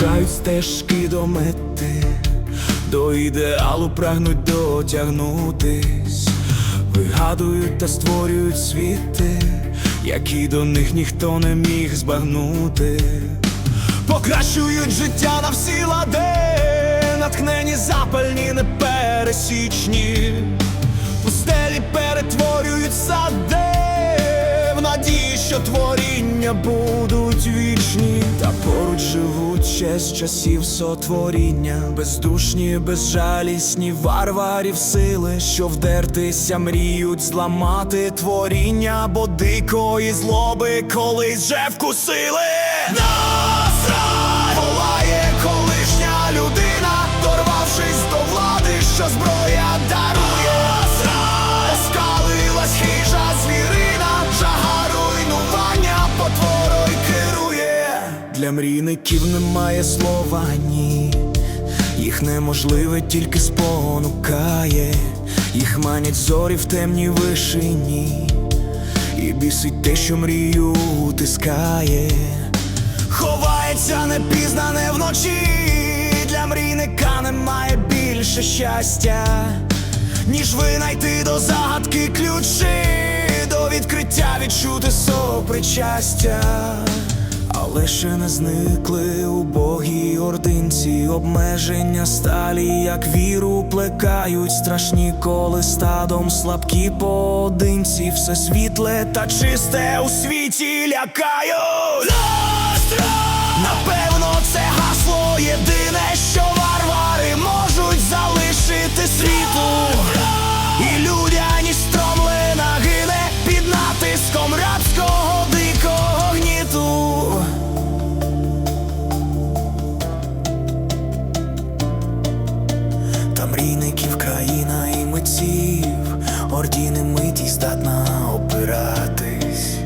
стежки до мети, до ідеалу прагнуть дотягнутись, вигадують та створюють світи, які до них ніхто не міг збагнути, покращують життя на всі лади, натхнені запальні непересічні, пустелі перетворюють сади в надії, що творіння будуть вічні, та поруч живуть ще з часів сотворіння, бездушні, безжалісні варварів сили, що вдертися мріють зламати творіння, бо дикої злоби колись же вкусили. Для мрійників немає слова ні. Їх неможливе тільки спонукає, їх манять зорі в темній вишині, і бісить те, що мрію утискає. Ховається непізнане вночі, для мрійника немає більше щастя, ніж винайти до загадки ключі, до відкриття відчути сопричастя. Але ще не зникли убогі ординці, обмеження сталі, як віру плекають, страшні коли стадом слабкі поодинці, все світле та чисте у світі лякають. Напевно, митців, ордіни миті здатна опиратись.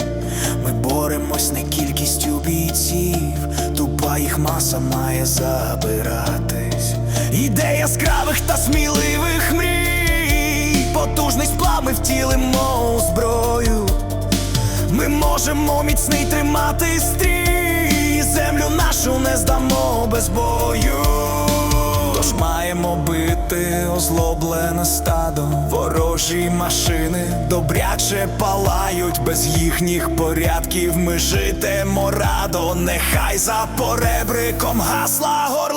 Ми боремось не кількістю бійців, тупа їх маса має забиратись. Ідея яскравих та сміливих мрій, потужний сплав ми втілимо у зброю. Ми можемо міцний тримати стрій, землю нашу не здамо без бою. Бити озлоблене стадо, ворожі машини добряче палають, без їхніх порядків ми житимо радо, нехай за поребриком гасла. Є